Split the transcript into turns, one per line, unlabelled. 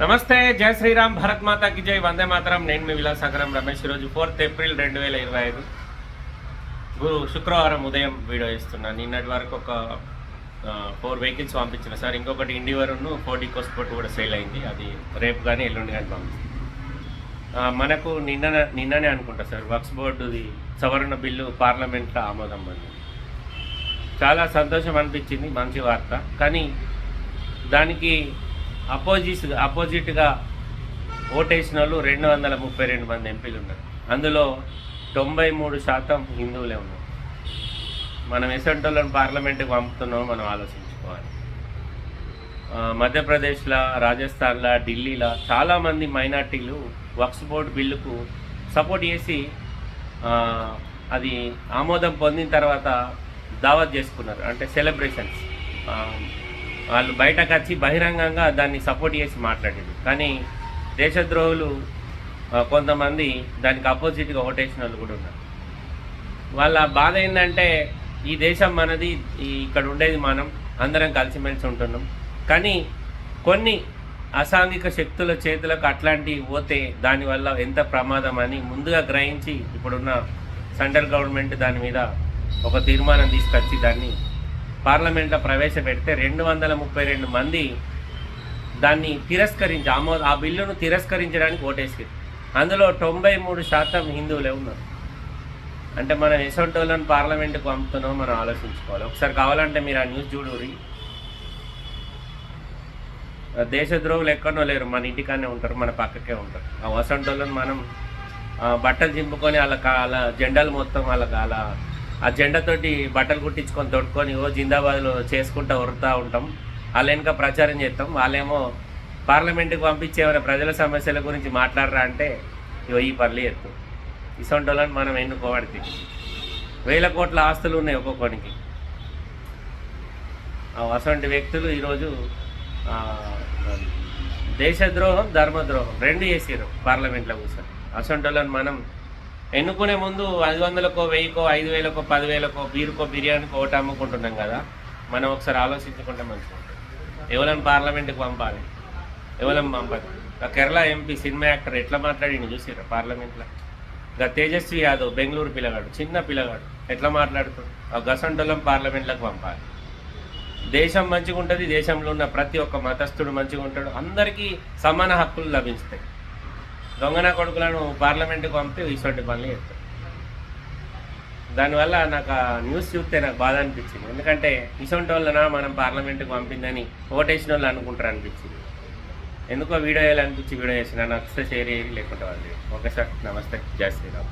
నమస్తే జయ శ్రీరామ్ భరత్ మాతాకి జై. వందే మాతరం. నేను మీ విలాసాగరం రమేష్. ఈరోజు ఫోర్త్ ఏప్రిల్ రెండు వేల ఇరవై ఐదు. గురు శుక్రవారం ఉదయం వీడియో ఇస్తున్నాను నిన్నటి వరకు ఒక ఫోర్ వెహికల్స్ పంపించిన. సార్ ఇంకొకటి ఇండివరును ఫోర్టీ కోస్పోర్ట్ కూడా సేల్ అయింది. అది రేపు కానీ ఎల్లుండి కానీ పంపిస్తాను మనకు నిన్న నిన్ననే అనుకుంటా సార్ వర్క్స్ బోర్డుది సవరణ బిల్లు పార్లమెంట్లో ఆమోదం అంది చాలా సంతోషం అనిపించింది మంచి వార్త. కానీ దానికి అపోజిట్ అపోజిట్గా ఓటేసిన వాళ్ళు రెండు వందల ముప్పై రెండు మంది ఎంపీలు ఉన్నారు. అందులో తొంభై మూడు శాతం హిందువులే ఉన్నారు. మనం ఎసంటోళ్ళని పార్లమెంట్కి పంపుతున్నామో మనం ఆలోచించుకోవాలి. మధ్యప్రదేశ్లో రాజస్థాన్లో ఢిల్లీలో చాలామంది మైనార్టీలు వక్స్ బోర్డు బిల్లుకు సపోర్ట్ చేసి అది ఆమోదం పొందిన తర్వాత దావత్ చేసుకున్నారు. అంటే సెలబ్రేషన్స్. వాళ్ళు బయటకు వచ్చి బహిరంగంగా దాన్ని సపోర్ట్ చేసి మాట్లాడారు కానీ దేశద్రోహులు కొంతమంది దానికి అపోజిట్గా ఓటేసిన వాళ్ళు కూడా ఉన్నారు. వాళ్ళ బాధ ఏంటంటే ఈ దేశం మనది ఇక్కడ ఉండేది మనం అందరం కలిసిమెలిసి ఉంటున్నాం. కానీ కొన్ని అసాంఘిక శక్తుల చేతులకు అట్లాంటివి పోతే దానివల్ల ఎంత ప్రమాదం అని ముందుగా గ్రహించి ఇప్పుడున్న సెంట్రల్ గవర్నమెంట్ దాని మీద ఒక తీర్మానం తీసుకొచ్చి దాన్ని పార్లమెంట్లో ప్రవేశపెడితే రెండు వందల ముప్పై రెండు మంది దాన్ని తిరస్కరించి ఆమో ఆ బిల్లును తిరస్కరించడానికి ఓటేసారు అందులో తొంభై మూడు శాతం హిందువులే ఉన్నారు. అంటే మనం ఎసొంటి పార్లమెంట్కు పార్లమెంట్కి పంపుతున్నామో మనం ఆలోచించుకోవాలి. ఒకసారి కావాలంటే మీరు ఆ న్యూస్ చూడూరి దేశద్రోహులు ఎక్కడో లేరు. మన ఇంటికానే ఉంటారు మన పక్కకే ఉంటారు. ఆ వసంటోళ్ళని మనం బట్టలు చింపుకొని వాళ్ళ కా- వాళ్ళ జెండాలు మొత్తం వాళ్ళ అలా ఆ జెండాతోటి బట్టలు కుట్టించుకొని తొడుక్కొని ఓ జిందాబాద్లో చేసుకుంటూ వరుతూ ఉంటాం. వాళ్ళు వెనుక ప్రచారం చేస్తాం. వాళ్ళేమో పార్లమెంట్కి పంపించే ఏమైనా ప్రజల సమస్యల గురించి మాట్లాడరా అంటే ఇగో ఈ పనులు ఎత్తు ఇసొంటి వాళ్ళని మనం ఎన్నుకోబడితే వేల కోట్ల ఆస్తులు ఉన్నాయి ఒక్కొక్కనికి. ఆ అసంటి వ్యక్తులు ఈరోజు దేశద్రోహం ధర్మద్రోహం రెండు చేసారు పార్లమెంట్లో కూర్చొని. అసంటి వాళ్ళని మనం ఎన్నుకునే ముందు ఐదు వందలకో వెయ్యికో ఐదు వేలకో పదివేలకో బీరుకో బిర్యానీకో ఓటు అమ్ముకుంటున్నాం కదా. మనం ఒకసారి ఆలోచించుకుంటే మంచిగా ఉంటుంది ఎవరైనా పార్లమెంట్కి పంపాలి? ఎవరైనా పంపాలి? ఆ కేరళ ఎంపీ సినిమా యాక్టర్ ఎట్లా మాట్లాడిండు చూసిరా పార్లమెంట్లో? ఇంకా తేజస్వి యాదవ్ బెంగళూరు పిల్లగాడు చిన్న పిల్లగాడు ఎట్లా మాట్లాడుతాడు? ఆ గసంటోలం పార్లమెంట్లకు పంపాలి. దేశం మంచిగా ఉంటుంది దేశంలో ఉన్న ప్రతి ఒక్క మతస్థుడు మంచిగా ఉంటాడు అందరికీ సమాన హక్కులు లభిస్తాయి. దొంగన కొడుకులను పార్లమెంట్కి పంపితే ఇటువంటి పనులు చెప్తారు దానివల్ల నాకు ఆ న్యూస్ చూస్తే నాకు బాధ అనిపించింది. ఎందుకంటే ఇసొంటి వాళ్ళనా మనం పార్లమెంట్కి పంపిందని ఓటేసిన వాళ్ళు అనుకుంటారు అనిపించింది. ఎందుకో వీడియో వేయాలనిపించి వీడియో చేసిన నచ్చితే షేర్ చేయాలి లేకుంటే వాళ్ళు ఓకే సార్ నమస్తే జై శ్రీరామ్.